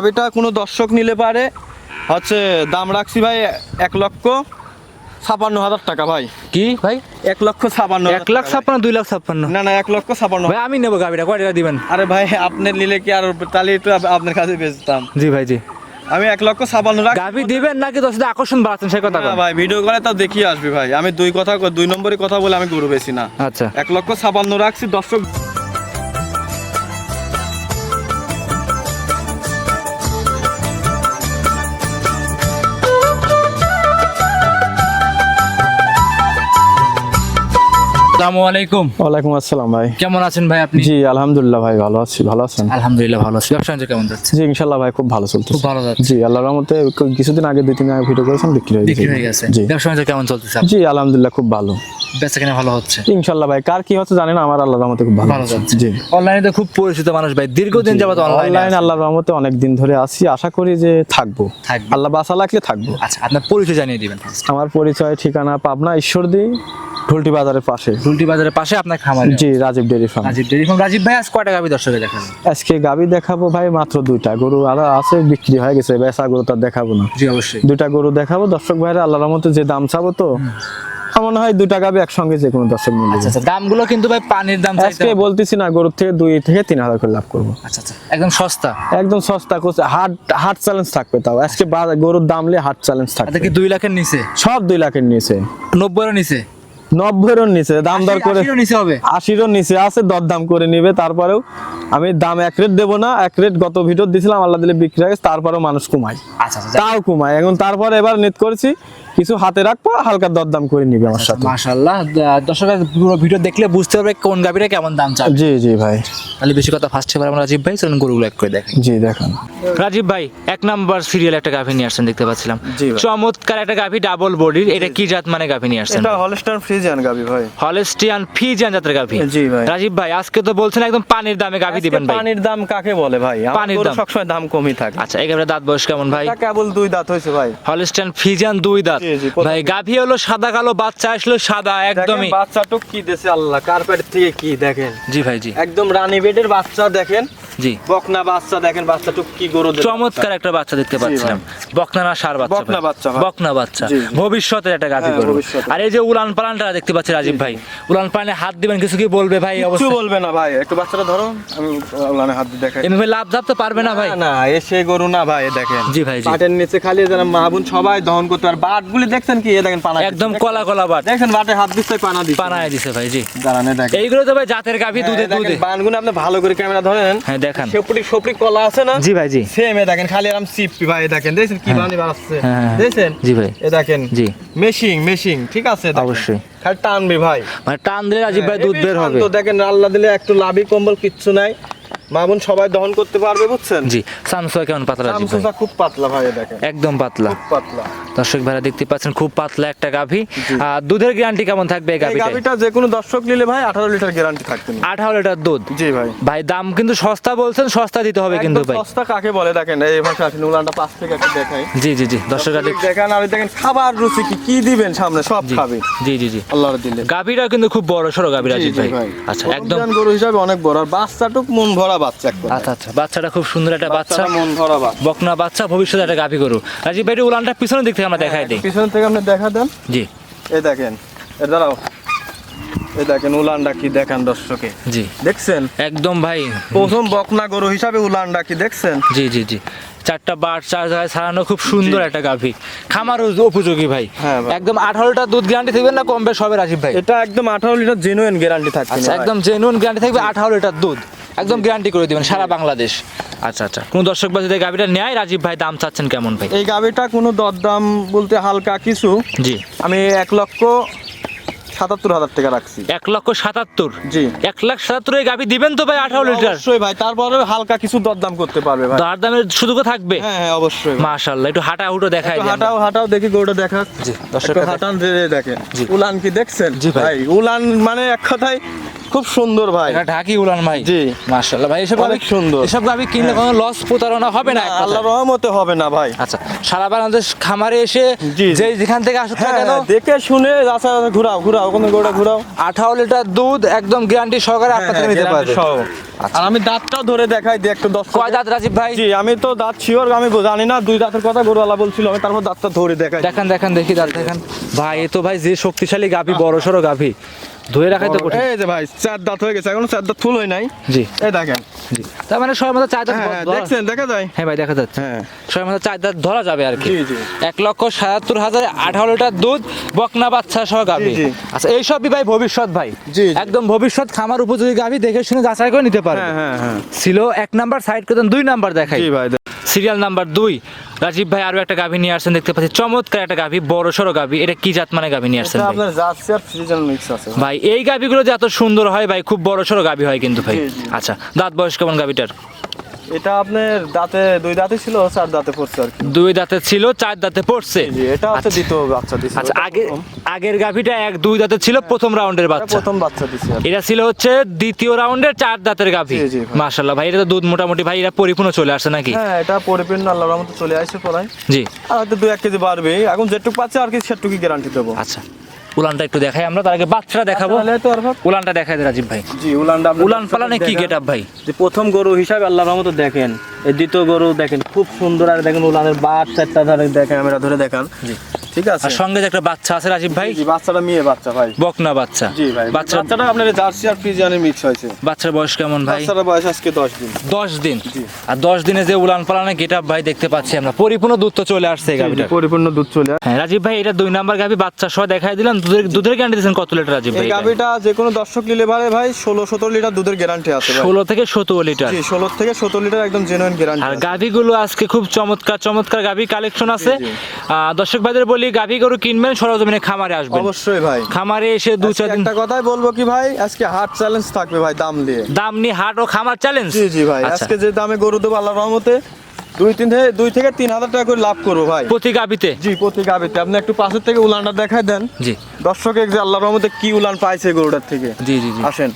গাবিটা কোনো দর্শক নিলে পারে। হচ্ছে দাম রাখছি ভাই এক লক্ষ ছাপান্ন হাজার টাকা ভাই। কি ভাই? এক লক্ষ ছাপান্ন এক লাখ টাকা ছাপ্পান্ন দুই লাখ ছাপ্পান্ন। না না এক লক্ষ ছাপান্ন ভাই আমি নেব গাড়িটা কয় টাকা দিবেন? আরে ভাই আপনি নিলে কি আর তাহলে একটু আপনার কাছে বেচতাম। জি ভাই জি। আমি এক লক্ষ ছাপান্ন রাখ গাভি দিবেন নাকি দশ আকর্ষণ বাড়াচ্ছেন সেই কথা ভাই ভিডিও করে তাও দেখিয়ে আসবি ভাই। আমি দুই কথা দুই নম্বরে কথা বলে আমি গরু বেশি না। আচ্ছা। এক লক্ষ ছাপান্ন রাখছি দর্শক আসসালামু আলাইকুম। ওয়ালাইকুম আসসালাম ভাই। কেমন আছেন ভাই আপনি? জি আলহামদুলিল্লাহ ভাই ভালো আছি। ভালো আছেন? আলহামদুলিল্লাহ ভালো আছি। ব্যবসা কেমন যাচ্ছে? জি ইনশাল্লাহ ভাই খুব ভালো চলছে খুব ভালো যাচ্ছে। জি আল্লাহর রহমতে কিছুদিন আগে দুই তিন আগে ভিডিও করেছেন বিক্রি হয়ে গেছে। জি। ব্যবসা কেমন চলতেছে জি আলহামদুলিল্লাহ খুব ভালো। বেচা কিনা ভালো হচ্ছে। ভাই কার কি হচ্ছে জানি না আমার আল্লাহর রহমতে খুব ভালো ভালো যাচ্ছে যাচ্ছে। জি। অনলাইনে তো খুব পরিচিত মানুষ ভাই দীর্ঘদিন যাবত অনলাইন অনলাইনে আল্লাহর রহমতে অনেক দিন ধরে আছি আশা করি যে থাকব। আল্লাহ বাসা লাগলে থাকব। আচ্ছা আপনার পরিচয় জানিয়ে দিবেন। আমার পরিচয় ঠিকানা পাবনা ঈশ্বরদী ঢুলটি বাজারের পাশে। রুলটি বাজারের পাশে আপনার খামার জি Rajib dairy farm. Rajib dairy farm. Rajib ভাই আজ কয়টা গাভি দর্শকে দেখাবেন? আজকে গাবি দেখাবো ভাই মাত্র দুইটা। গরু আর আছে বিক্রি হয়ে গেছে। বেচা গরু তার দেখাবো না। জি অবশ্যই। দুইটা গরু দেখাবো। দর্শক ভাইরা আল্লাহর রহমতে যে দাম চাবো তো মনে হয় দুই টাকা একসঙ্গে যে কোনো দর্শক মিলে আচ্ছা আচ্ছা দামগুলো কিন্তু ভাই পানির দাম আজকে বলতেছি না গরুর থেকে দুই থেকে তিন হাজার করে লাভ করব। আচ্ছা আচ্ছা একদম সস্তা। একদম সস্তা করছে হাট হাট চ্যালেঞ্জ থাকবে তাও। আজকে গরুর দাম নিয়ে হাট চ্যালেঞ্জ থাকবে। দুই লাখের নিচে? সব দুই লাখের নিচে। নব্বই নিচে? নব্বইয়ের নিচে দাম দর করে আশির নিচে হবে। আশিরও নিচে আছে দরদাম করে নিবে তারপরেও আমি দাম এক রেট দেবো না এক রেট গত ভিডিও দিছিলাম আল্লাহ দিলে বিক্রি হয়ে তারপরেও মানুষ কমায়। আচ্ছা আচ্ছা তাও কমায়। এখন তারপরে এবার নেট করেছি কিছু হাতে রাখব হালকা দরদাম করে নিবে আমার সাথে। মাশাআল্লাহ। দর্শকের পুরো ভিডিও দেখলে বুঝতে পারবে কোন গাবিটা কেমন দাম চাই জি জি ভাই। তাহলে বেশি কথা ফার্স্ট এবার আমরা রাজীব ভাই চলুন গরুগুলো এক করে দেখেন জি দেখান। রাজীব ভাই এক নাম্বার সিরিয়াল একটা গাভি নিয়ে আসছেন দেখতে পাচ্ছিলাম। চমৎকার একটা গাভি ডাবল বডির এটা কি জাত মানে গাভি নিয়ে আসছেন এটা হলস্টার ফ্রিজিয়ান গাবি ভাই। হলেস্টিয়ান ফিজিয়ান জাতের গাভি। জি ভাই। রাজীব ভাই আজকে তো বলছেন একদম পানির দামে গাভি দিবেন ভাই। পানির দাম কাকে বলে ভাই? পানির গরু দাম। সবসময় দাম কমই থাকে। আচ্ছা এই গাভিটার দাঁত বয়স কেমন ভাই? এটা কেবল দুই দাঁত হয়েছে ভাই। হলিস্টান ফিজিয়ান দুই দাঁত। ভাই গাভি হলো সাদা কালো বাচ্চা আসলো সাদা একদমই। দেখেন বাচ্চাটুক কি দেশে আল্লাহ কার্পেট থেকে কি দেখেন? জি ভাই জি। একদম রানী বেডের বাচ্চা দেখেন জি। বকনা বাচ্চা দেখেন কি গরু চমৎকার একটা বাচ্চা দেখতে পাচ্ছিলাম। বকনা না সার বাচ্চা বকনা বাচ্চা বকনা বাচ্চা। ভবিষ্যতের একটা গাভি হ্যাঁ, ভবিষ্যতে। আর এই যে উলান পালানটা দেখতে পাচ্ছি রাজীব ভাই। উলান পালানে হাত দিবেন কিছু কি বলবে ভাই? বলবে না ভাই। একটু বাচ্চাটা ধরো আমি ওলানে হাত দিয়ে দেখাই। এমনি লাভ তো পারবে না ভাই। না, না এসে গরু না ভাই দেখেন। জি ভাই, জি। পাটের নিচে খালি যেন সবাই দহন করতে পারে। বাটগুলি দেখছেন কি? এ দেখেন পানা একদম কলা কলা বাট। দেখছেন বাটে হাত দিচ্ছে পানা দিচ্ছে। পানায় দিছে ভাই জি। দাঁড়ানে দেখেন। এইগুলো তো ভাই জাতের গাভি দুধে হ্যাঁ, দুধে দেখেন বানগুলো আপনি ভালো করে ক্যামেরা ধরেন। হ্যাঁ দেখেন। সেপটি সপটি কলা আছে না? জি ভাই জি। সেম এ দেখেন খালি আরাম সিপি ভাই দেখেন দেখছেন কি বানি বাড়াচ্ছে আছে দেখেন জি ভাই। এ দেখেন জি। মেশিং মেশিং ঠিক আছে? দেখেন। অবশ্যই। খালি টানবে ভাই। মানে টান দিলে রাজীব ভাই দুধ বের হবে। তো দেখেন আল্লাহ দিলে একটু লাভি কম্বল কিচ্ছু নাই। মামুন সবাই দহন করতে পারবে বুঝছেন? জি সামসুয়া কেমন পাতলা ভাই খুব পাতলা ভাই দেখেন। একদম পাতলা। খুব পাতলা। দর্শক ভাইরা দেখতে পাচ্ছেন খুব পাতলা একটা গাভি। আর দুধের গ্যারান্টি কেমন থাকবে এই গাভিটা গাভিটা যে কোনো দর্শক নিলে ভাই আঠারো লিটার গ্যারান্টি থাকবে না। আঠারো লিটার দুধ? জি ভাই। ভাই দাম কিন্তু সস্তা বলছেন সস্তা দিতে হবে কিন্তু ভাই। সস্তা কাকে বলে দেখেন এই ভাষা উলানটা পাঁচ থেকে একটু দেখাই। জি জি জি দর্শকরা দেখেন আর দেখেন খাবার রুচি কি কি দিবেন সামনে সব খাবে। জি জি জি। আল্লাহর দিলে। গাভিটা কিন্তু খুব বড় সড়ো গাভি জি, ভাই। আচ্ছা একদম। গরু হিসাবে অনেক বড় আর বাচ্চাটুক মন ভরা বাচ্চা আচ্ছা আচ্ছা। বাচ্চাটা খুব সুন্দর একটা বাচ্চা। মন ভরা বাচ্চা। বকনা বাচ্চা ভবিষ্যতে একটা গাভি করু রাজীব ভাই উলানটা পিছনের দিক থেকে আমরা দেখাই দিই। পিছন থেকে আপনি দেখা দেন। জি। এই দেখেন এ দাঁড়াও। এই দেখেন উলানটা কি দেখান দর্শকে। জি। দেখছেন? একদম ভাই। প্রথম বকনা গরু হিসাবে উলানটা কি দেখছেন? জি জি জি। চারটা বার চার জায়গায় ছাড়ানো খুব সুন্দর একটা গাভি। খামার উপযোগী ভাই। হ্যাঁ একদম আঠারোটা দুধ গ্যারান্টি থাকবে না কম বেশ হবে রাজীব ভাই? এটা একদম আঠারো লিটার জেনুইন গ্যারান্টি থাকছে আচ্ছা একদম জেনুইন গ্যারান্টি থাকবে আঠারো লিটার দুধ। একদম গ্যারান্টি করে দিবেন সারা বাংলাদেশ। আচ্ছা আচ্ছা। কোন দর্শক বা যদি গাভিটা নেয় রাজীব ভাই দাম চাচ্ছেন কেমন ভাই? এই গাভিটা কোনো দরদাম বলতে হালকা কিছু। জি। আমি এক লক্ষ সাতাত্তর হাজার টাকা রাখছি। এক লক্ষ সাতাত্তর? জি। এক লাখ সাতাত্তর এই গাভি দিবেন তো ভাই আঠারো লিটার? অবশ্যই ভাই তারপরে হালকা কিছু দরদাম করতে পারবে ভাই। দার দামের থাকবে? হ্যাঁ হ্যাঁ অবশ্যই। মাশাল্লাহ একটু হাঁটা হুটো দেখাই হাঁটাও হাঁটাও দেখি গরুটা দেখা। জি, দর্শক হাঁটান দেখেন। উলান কি দেখছেন? জি ভাই। উলান মানে এক কথায় খুব সুন্দর ভাই। এটা ঢাকি উলান ভাই। জি। মাশাআল্লাহ ভাই এসব অনেক সুন্দর। এসব গাভি কিনলে কোনো লস প্রতারণা হবে না আল্লাহ রহমতে হবে না ভাই। আচ্ছা সারা বাংলাদেশ খামারে এসে। যে যেখান থেকে আসুক না হ্যাঁ কেন হ্যাঁ, দেখে শুনে আচ্ছা ঘুরাও ঘুরাও ওখানে গোটা ঘুরাও। আঠারো লিটার দুধ একদম গ্যারান্টি সহকারে আপনার নিতে হ্যাঁ, পারবে। সহ। আর আমি দাঁতটাও ধরে দেখাই দিই একটু দশ কয় দাঁত রাজীব ভাই? জি আমি তো দাঁত শিওর আমি জানি না দুই দাঁতের কথা গরুওয়ালা বলছিল আমি তারপর দাঁতটা ধরে দেখাই। দেখান দেখান দেখি দাঁত দেখান। ভাই এ তো ভাই যে শক্তিশালী গাভি বড় সড়ো গাভি ধরে রাখাই তো কঠিন। এই যে ভাই চার দাঁত হয়ে গেছে এখনও চার দাঁত ফুল হয় নাই। জি। এই দেখেন। জি। তার মানে চার দাঁত হ্যাঁ হ্যাঁ, ধরা- দেখছেন দেখা যায়। হ্যাঁ ভাই দেখা যাচ্ছে। হ্যাঁ। চার দাঁত ধরা যাবে আর কি। জি, জি। এক লক্ষ সাতাত্তর হাজারে আঠারো লিটার দুধ বকনা বাচ্চা সহ জি। আচ্ছা এইসবই ভাই ভবিষ্যৎ ভাই। একদম ভবিষ্যৎ খামার উপযোগী গাভি দেখে শুনে যাচাই করে নিতে পারে হ্যাঁ হ্যাঁ হ্যাঁ। ছিল এক নাম্বার সাইড করে দুই নাম্বার দেখাই। জি ভাই সিরিয়াল নাম্বার দুই। রাজীব ভাই আরও একটা গাভী নিয়ে আসছেন দেখতে পাচ্ছি। চমৎকার একটা গাভী বড় সড়ো গাভী। এটা কি জাত মানে গাভী নিয়ে আসছেন ভাই? আপনার জার্সি আর ফ্রিজিয়ান মিক্স আছে ভাই। এই গাভীগুলো যে এত সুন্দর হয় ভাই খুব বড় সড়ো গাভী হয় কিন্তু ভাই। আচ্ছা দাঁত বয়স কেমন গাভিটার? এটা আপনার দাঁতে দুই দাঁতে ছিল চার দাঁতে পড়ছে আর কি। দুই দাঁতে ছিল চার দাঁতে পড়ছে। জি এটা হচ্ছে দ্বিতীয় বাচ্চা দিছে। আচ্ছা আগে আগের গাভিটা এক দুই দাঁতে ছিল প্রথম রাউন্ডের বাচ্চা। প্রথম বাচ্চা দিছে এটা ছিল হচ্ছে দ্বিতীয় রাউন্ডের চার দাঁতের গাভি। জি, ভাই। এটা তো দুধ মোটামুটি ভাই এটা পরিপূর্ণ চলে আসে নাকি? হ্যাঁ এটা পরিপূর্ণ আল্লাহর রহমতে চলে আসছে পড়ায়। জি। আর হয়তো দু এক কেজি বাড়বে এখন যেটুকু পাচ্ছে আর কি সেটুকু গ্যারান্টি দেবো। আচ্ছা। উলানটা একটু দেখাই আমরা। তার আগে বাচ্চাটা দেখাবো। তো আর উলানটা দেখাই রাজীব ভাই। জি উলানটা উলান পালানে কি। গেট আপ ভাই? যে প্রথম গরু হিসাবে আল্লাহর রহমতে দেখেন। এই দ্বিতীয় গরু দেখেন খুব সুন্দর আর দেখেন উলানের বাচ্চা চারটা ধরে দেখেন আমরা ধরে দেখান। জি। ঠিক আছে। আর সঙ্গে যে একটা বাচ্চা আছে রাজীব ভাই? জি বাচ্চাটা মেয়ে বাচ্চা ভাই। বকনা বাচ্চা। জি ভাই বাচ্চা বাচ্চাটা আপনার জার্সি আর ফ্রিজিয়ানের মিক্স হয়েছে। বাচ্চার বয়স কেমন ভাই? বাচ্চাটার বয়স আজকে দশ দিন। দশ দিন। আর দশ দিনে যে উলান পালানে ভাই দেখতে পাচ্ছি আমরা। পরিপূর্ণ দুধ তো চলে আসছে গাভিটা পরিপূর্ণ দুধ চলে। হ্যাঁ রাজীব ভাই এটা দুই নাম্বার গাভি বাচ্চা সহ দেখাই দিলাম। দুধের দুধের গ্যারান্টি দিয়েছেন কত লিটার রাজীব ভাই এই গাভিটা যে কোনো দর্শক নিলে পারে ভাই ষোলো সতেরো লিটার দুধের গ্যারান্টি আছে ভাই। ষোলো থেকে সতেরো লিটার। জি ষোলো থেকে সতেরো লিটার একদম জেনুইন আর গ্যারান্টি গাভিগুলো আজকে খুব চমৎকার চমৎকার গাভি কালেকশন আছে। দর্শক ভাইদের বলি গাভি গরু কিনবেন সরজমিনে খামারে আসবেন। অবশ্যই ভাই। খামারে এসে দু চার দিন একটা কথাই বলব কি ভাই? আজকে হাট চ্যালেঞ্জ থাকবে ভাই দাম দিয়ে দাম নিয়ে হাট ও খামার চ্যালেঞ্জ জি জি ভাই। আচ্ছা। আজকে যে দামে গরু দেবো আল্লাহর রহমতে দুই তিন থেকে দুই থেকে তিন হাজার টাকা করে লাভ করব ভাই। প্রতি গাভিতে? জি প্রতি গাবিতে আপনি একটু পাশের থেকে উলানটা দেখাই দেন। জি। দর্শক যে আল্লাহর রহমতে কি উলান পাইছে গরুটার থেকে। জি জি জি। আসেন।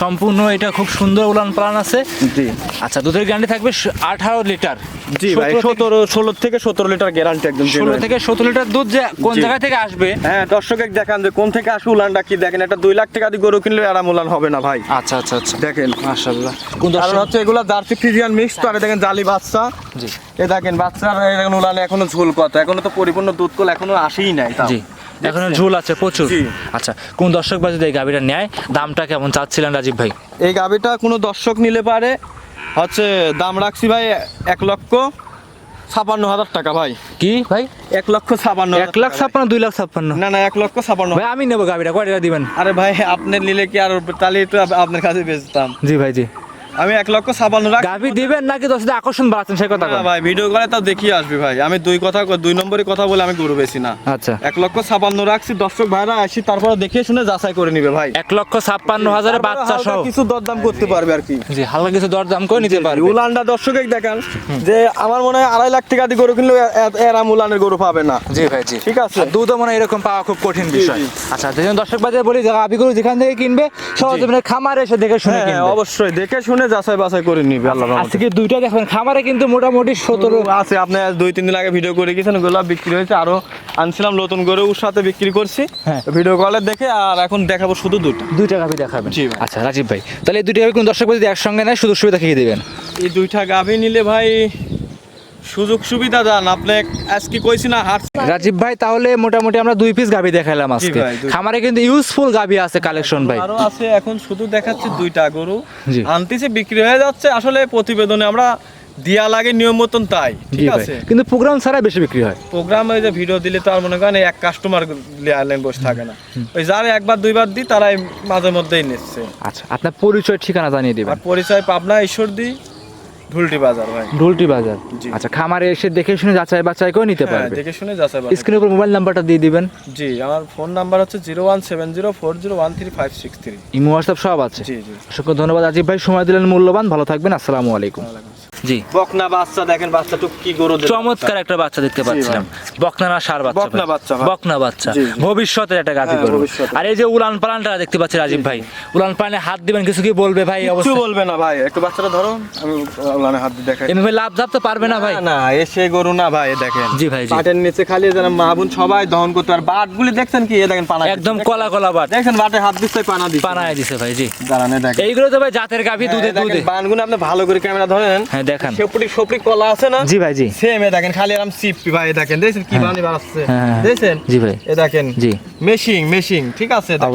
সম্পূর্ণ এটা খুব সুন্দর উলান পালান আছে। জি। আচ্ছা দুধের গ্যারান্টি থাকবে আঠারো লিটার। জি ভাই সতেরো ষোলো থেকে সতেরো লিটার গ্যারান্টি একদম ষোলো। থেকে সতেরো লিটার দুধ যে কোন জায়গা থেকে আসবে? হ্যাঁ দর্শক দেখান যে কোন থেকে আসে উলানটা কি দেখেন? একটা দুই লাখ টাকা দিয়ে গরু কিনলে আরাম উলান হবে না ভাই। আচ্ছা আচ্ছা আচ্ছা। দেখেন। মাশাআল্লাহ। কোন কারণ হচ্ছে এগুলা জার্সি ফ্রিজিয়ান মিক্স তো আর দেখেন জালি বাচ্চা। জি। এ দেখেন বাচ্চার দেখেন উলানে এখনও ঝোল কত। এখনও তো পরিপূর্ণ দুধ কল এখনও আসেই নাই। জি। এখনও ঝুল আছে প্রচুর। আচ্ছা কোন দর্শক বা যদি এই গাভিটা নেয় দামটা কেমন চাচ্ছিলেন রাজীব ভাই? এই গাবিটা কোনো দর্শক নিলে পারে হচ্ছে দাম রাখছি ভাই এক লক্ষ ছাপান্ন হাজার টাকা ভাই। কি ভাই? এক লক্ষ ছাপান্ন এক লাখ টাকা ছাপ্পান্ন দুই লাখ ছাপ্পান্ন। না না এক লক্ষ ছাপান্ন। ভাই আমি নেব গাভিটা কয় টাকা দিবেন? আরে ভাই আপনি নিলে কি আর তাহলে একটু আপনার কাছে বেচতাম। জি ভাই জি। আমি এক লক্ষ ছাপান্ন রাখ গাভি দিবেন নাকি দর্শকদের আকর্ষণ বাড়াচ্ছেন সেই কথা ভাই ভিডিও করে তাও দেখিয়ে আসবি ভাই। আমি দুই কথা দুই নম্বরে কথা বলে আমি গরু বেশি না। আচ্ছা। এক লক্ষ ছাপান্ন রাখছি দর্শক ভাইরা আসি তারপরে দেখে শুনে যাচাই করে নিবে ভাই। এক লক্ষ ছাপ্পান্ন হাজারে বাচ্চা সহ। কিছু দরদাম করতে পারবে আর কি। জি হালকা কিছু দর দাম করে নিতে পারবে। উলানটা দর্শক দেখান যে আমার মনে হয় আড়াই লাখ টাকা দিয়ে গরু কিনলেও এ- এ- উলানের গরু পাবে না। জি ভাই জি। ঠিক আছে? দুধও মনে হয় এরকম পাওয়া খুব কঠিন বিষয়। আচ্ছা দর্শক বাজারে বলি গাভিগুলো যেখান থেকে কিনবে সহজে মানে খামারে এসে দেখে শুনে হ্যাঁ কিনবে। অবশ্যই দেখে শুনে যাচাই বাছাই করে নিবে আল্লাহ আজকে দুইটা দেখবেন খামারে কিন্তু মোটামুটি সতেরো আছে আপনি দুই তিন দিন আগে ভিডিও করে গেছেন ওগুলো বিক্রি হয়েছে আরও আনছিলাম নতুন করে ওর সাথে বিক্রি করছি। হ্যাঁ। ভিডিও কলে দেখে আর এখন দেখাবো শুধু দুটো দুইটা গাভি দেখাবেন। জি আচ্ছা রাজীব ভাই তাহলে এই দুইটা গাভি কোন দর্শক যদি একসঙ্গে নেয় সুযোগ সুবিধা খেয়ে দেবেন? এই দুইটা গাভী নিলে ভাই সুযোগ সুবিধা দান আপনি আজকে কইছি না হাট রাজীব ভাই তাহলে মোটামুটি আমরা দুই পিস গাভি দেখাইলাম আজকে। খামারে কিন্তু ইউজফুল গাভি আছে কালেকশন ভাই। আরও আছে এখন শুধু দেখাচ্ছে দুইটা গরু। আনতেছে বিক্রি হয়ে যাচ্ছে আসলে প্রতিবেদনে আমরা দিয়া লাগে নিয়ম মতন তাই ঠিক আছে? কিন্তু প্রোগ্রাম ছাড়া বেশি বিক্রি হয়। প্রোগ্রাম ওই যে ভিডিও দিলে তো আর মনে করেন এক কাস্টমার লেন বসে থাকে না। ওই যারা একবার দুইবার দিই তারাই মাঝে মধ্যেই নিচ্ছে। আচ্ছা আপনার পরিচয় ঠিকানা জানিয়ে দিবেন। আর পরিচয় পাবনা ঈশ্বরদী ঢুলটি বাজার ভাই। ঢুলটি বাজার? আচ্ছা খামারে এসে দেখে শুনে যাচাই বাছাই করে নিতে হ্যাঁ পারবে। দেখে শুনে যাচাই। স্ক্রিনের উপর মোবাইল নাম্বারটা দিয়ে দিবেন। জি আমার ফোন নাম্বার হচ্ছে zero one seven zero four zero one three five six three imo WhatsApp সব আছে। জি জি। অসংখ্য ধন্যবাদ আজিব ভাই। সময় দিলেন মূল্যবান। ভালো থাকবেন। আসসালামু আলাইকুম। জি। বকনা বাচ্চা দেখেন বাচ্চাটুক কি গরু চমৎকার একটা বাচ্চা দেখতে পাচ্ছিলাম। সার বাচ্চা বকনা বাচ্চা বকনা একটা গাভি হ্যাঁ, করবে আর এই যে উলান পালানটা দেখতে পাচ্ছি রাজীব ভাই? উলান পালানে হাত দিবেন কিছু কি বলবে ভাই কিছু বলবে না ভাই। একটু বাচ্চাটা ধরো আমি হাত দিয়ে দেখাই। এমনি লাভ তো পারবে না ভাই? না, এসে গরু না ভাই দেখেন। জি ভাই পাটের নিচে খালি যেন মা বোন সবাই দহন করতে। পারে বাটগুলি দেখছেন কি? এ দেখেন পানা একদম কলা কলা বাট। দেখেন বাটে হাত দিচ্ছে পানা দিচ্ছে। পানায় দিছে ভাই জি। দাঁড়ানে দেখেন। এইগুলো তো ভাই জাতের গাভি দুধে হ্যাঁ, দুধে দেখেন বানগুলো আপনি ভালো করে ক্যামেরা ধরেন। হ্যাঁ দেখান। সেপটি সপটি কলা আছে না? জি ভাই জি। সেম এ দেখেন খালি আরাম সিপি ভাই দেখেন। দেখছেন কি বানি বানাচ্ছে? হ্যাঁ, হ্যাঁ। দেখছেন? জি ভাই। এ দেখেন। জি। মেশিং মেশিং ঠিক আছে?